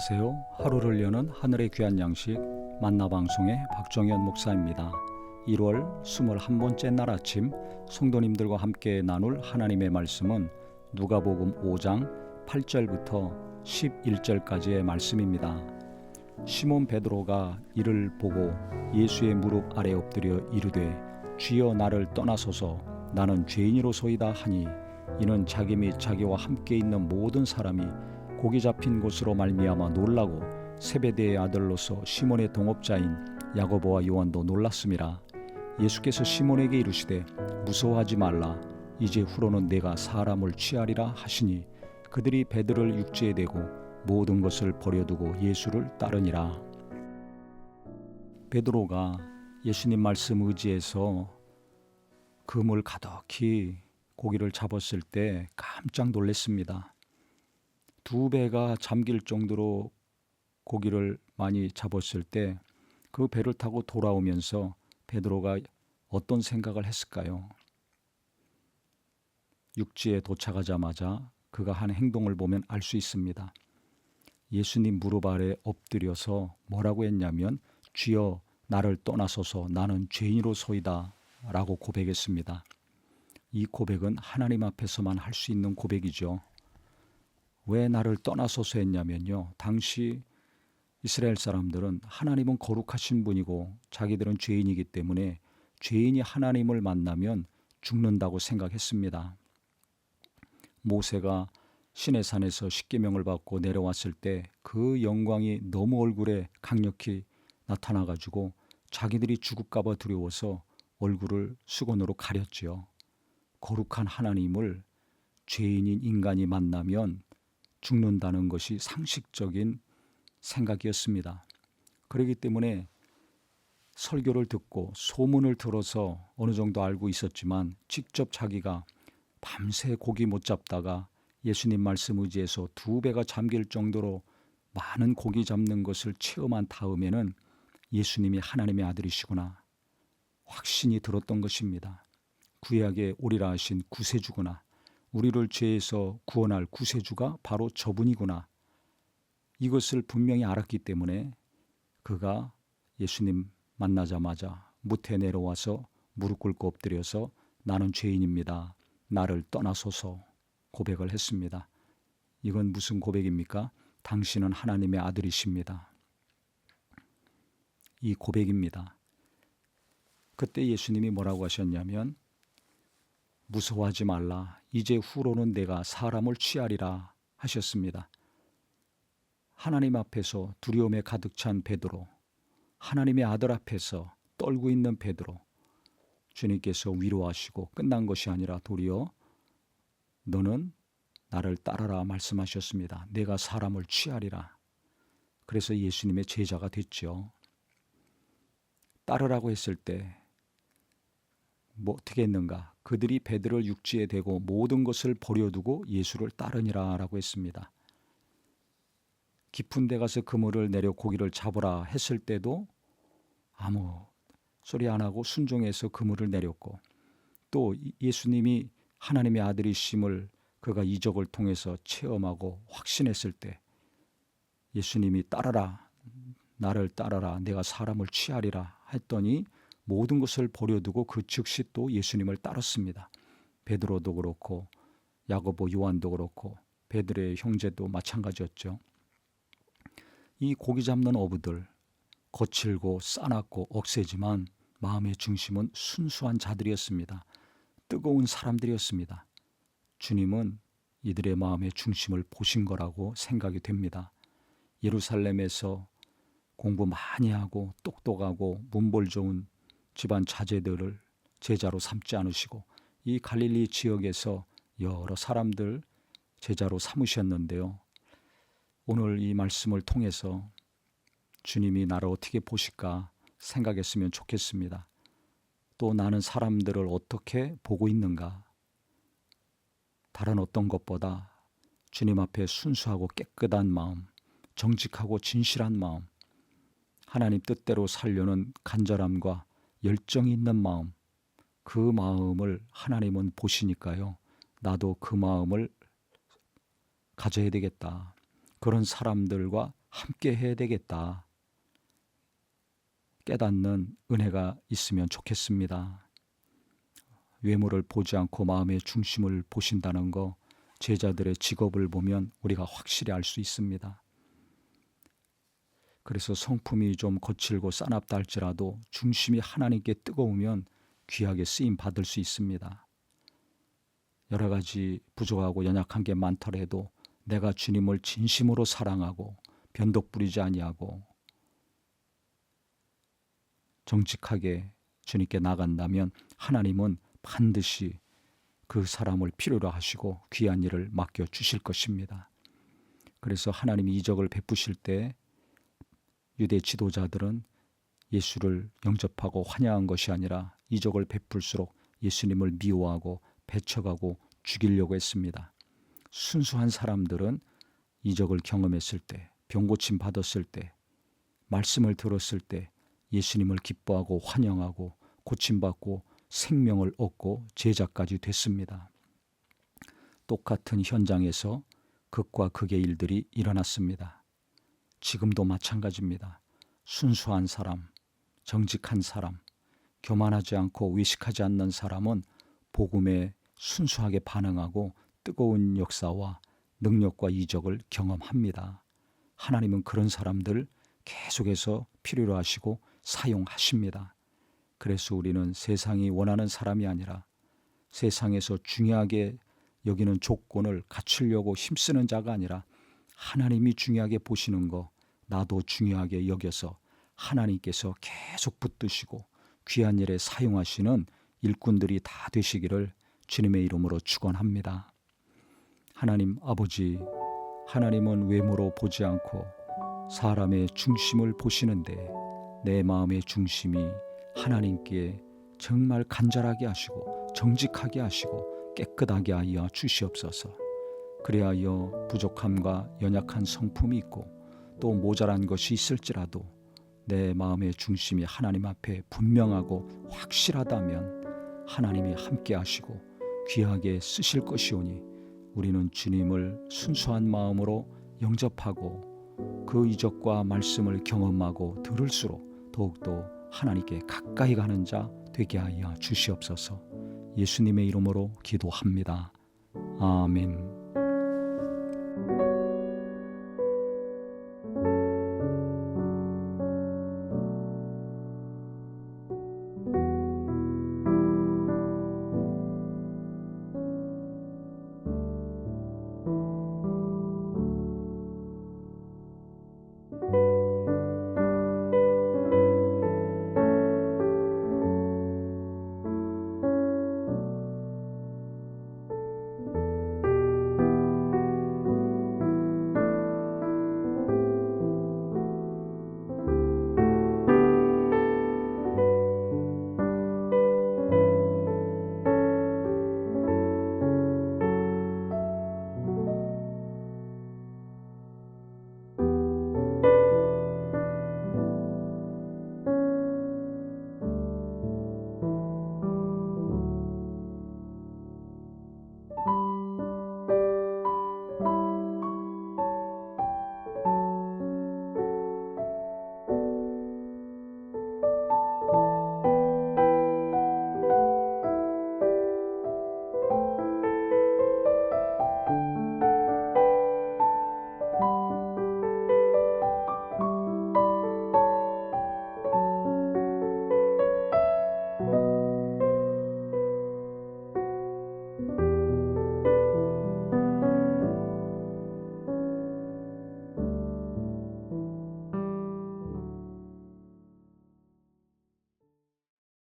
안녕하세요. 하루를 여는 하늘의 귀한 양식 만나방송의 박정현 목사입니다. 1월 21번째 날 아침 성도님들과 함께 나눌 하나님의 말씀은 누가복음 5장 8절부터 11절까지의 말씀입니다. 시몬 베드로가 이를 보고 예수의 무릎 아래 엎드려 이르되 주여 나를 떠나소서 나는 죄인이로소이다 하니 이는 자기 및 자기와 함께 있는 모든 사람이 고기 잡힌 곳으로 말미암아 놀라고 세베대의 아들로서 시몬의 동업자인 야고보와 요한도 놀랐음이라 예수께서 시몬에게 이르시되 무서워하지 말라. 이제 후로는 내가 사람을 취하리라 하시니 그들이 베드로를 육지에 대고 모든 것을 버려두고 예수를 따르니라. 베드로가 예수님 말씀 의지해서 그물 가득히 고기를 잡았을 때 깜짝 놀랐습니다. 두 배가 잠길 정도로 고기를 많이 잡았을 때 그 배를 타고 돌아오면서 베드로가 어떤 생각을 했을까요? 육지에 도착하자마자 그가 한 행동을 보면 알 수 있습니다. 예수님 무릎 아래 엎드려서 뭐라고 했냐면 주여 나를 떠나소서 나는 죄인으로소이다 라고 고백했습니다. 이 고백은 하나님 앞에서만 할 수 있는 고백이죠. 왜 나를 떠나소서 했냐면요. 당시 이스라엘 사람들은 하나님은 거룩하신 분이고 자기들은 죄인이기 때문에 죄인이 하나님을 만나면 죽는다고 생각했습니다. 모세가 신의 산에서 십계명을 받고 내려왔을 때 그 영광이 너무 얼굴에 강력히 나타나 가지고 자기들이 죽을까 봐 두려워서 얼굴을 수건으로 가렸지요. 거룩한 하나님을 죄인인 인간이 만나면 죽는다는 것이 상식적인 생각이었습니다. 그렇기 때문에 설교를 듣고 소문을 들어서 어느 정도 알고 있었지만 직접 자기가 밤새 고기 못 잡다가 예수님 말씀 의지해서 두 배가 잠길 정도로 많은 고기 잡는 것을 체험한 다음에는 예수님이 하나님의 아들이시구나 확신이 들었던 것입니다. 구약에 오리라 하신 구세주구나. 우리를 죄에서 구원할 구세주가 바로 저분이구나. 이것을 분명히 알았기 때문에 그가 예수님 만나자마자 무태 내려와서 무릎 꿇고 엎드려서 나는 죄인입니다. 나를 떠나소서 고백을 했습니다. 이건 무슨 고백입니까? 당신은 하나님의 아들이십니다. 이 고백입니다. 그때 예수님이 뭐라고 하셨냐면 무서워하지 말라. 이제 후로는 내가 사람을 취하리라 하셨습니다. 하나님 앞에서 두려움에 가득 찬 베드로, 하나님의 아들 앞에서 떨고 있는 베드로, 주님께서 위로하시고 끝난 것이 아니라 도리어 너는 나를 따라라 말씀하셨습니다. 내가 사람을 취하리라. 그래서 예수님의 제자가 됐죠. 따르라고 했을 때 뭐 어떻게 했는가? 그들이 베드로를 육지에 대고 모든 것을 버려두고 예수를 따르니라라고 했습니다. 깊은 데 가서 그물을 내려 고기를 잡으라 했을 때도 아무 소리 안 하고 순종해서 그물을 내렸고 또 예수님이 하나님의 아들이심을 그가 이적을 통해서 체험하고 확신했을 때 예수님이 따라라 나를 따라라 내가 사람을 취하리라 했더니 모든 것을 버려두고 그 즉시 또 예수님을 따랐습니다. 베드로도 그렇고 야고보 요한도 그렇고 베드로의 형제도 마찬가지였죠. 이 고기 잡는 어부들 거칠고 싸납고 억세지만 마음의 중심은 순수한 자들이었습니다. 뜨거운 사람들이었습니다. 주님은 이들의 마음의 중심을 보신 거라고 생각이 됩니다. 예루살렘에서 공부 많이 하고 똑똑하고 문볼 좋은 집안 자제들을 제자로 삼지 않으시고 이 갈릴리 지역에서 여러 사람들 제자로 삼으셨는데요. 오늘 이 말씀을 통해서 주님이 나를 어떻게 보실까 생각했으면 좋겠습니다. 또 나는 사람들을 어떻게 보고 있는가? 다른 어떤 것보다 주님 앞에 순수하고 깨끗한 마음, 정직하고 진실한 마음, 하나님 뜻대로 살려는 간절함과 열정이 있는 마음, 그 마음을 하나님은 보시니까요. 나도 그 마음을 가져야 되겠다. 그런 사람들과 함께 해야 되겠다. 깨닫는 은혜가 있으면 좋겠습니다. 외모를 보지 않고 마음의 중심을 보신다는 거 제자들의 직업을 보면 우리가 확실히 알 수 있습니다. 그래서 성품이 좀 거칠고 싸납다 할지라도 중심이 하나님께 뜨거우면 귀하게 쓰임 받을 수 있습니다. 여러 가지 부족하고 연약한 게 많더라도 내가 주님을 진심으로 사랑하고 변덕 부리지 아니하고 정직하게 주님께 나간다면 하나님은 반드시 그 사람을 필요로 하시고 귀한 일을 맡겨 주실 것입니다. 그래서 하나님이 이적을 베푸실 때 유대 지도자들은 예수를 영접하고 환영한 것이 아니라 이적을 베풀수록 예수님을 미워하고 배척하고 죽이려고 했습니다. 순수한 사람들은 이적을 경험했을 때, 병고침 받았을 때, 말씀을 들었을 때 예수님을 기뻐하고 환영하고 고침받고 생명을 얻고 제자까지 됐습니다. 똑같은 현장에서 극과 극의 일들이 일어났습니다. 지금도 마찬가지입니다. 순수한 사람, 정직한 사람, 교만하지 않고 위식하지 않는 사람은 복음에 순수하게 반응하고 뜨거운 역사와 능력과 이적을 경험합니다. 하나님은 그런 사람들 계속해서 필요로 하시고 사용하십니다. 그래서 우리는 세상이 원하는 사람이 아니라 세상에서 중요하게 여기는 조건을 갖추려고 힘쓰는 자가 아니라 하나님이 중요하게 보시는 거 나도 중요하게 여겨서 하나님께서 계속 붙드시고 귀한 일에 사용하시는 일꾼들이 다 되시기를 주님의 이름으로 축원합니다. 하나님 아버지 하나님은 외모로 보지 않고 사람의 중심을 보시는데 내 마음의 중심이 하나님께 정말 간절하게 하시고 정직하게 하시고 깨끗하게 하여 주시옵소서. 그리하여 부족함과 연약한 성품이 있고 또 모자란 것이 있을지라도 내 마음의 중심이 하나님 앞에 분명하고 확실하다면 하나님이 함께 하시고 귀하게 쓰실 것이오니 우리는 주님을 순수한 마음으로 영접하고 그 이적과 말씀을 경험하고 들을수록 더욱더 하나님께 가까이 가는 자 되게 하여 주시옵소서 예수님의 이름으로 기도합니다. 아멘.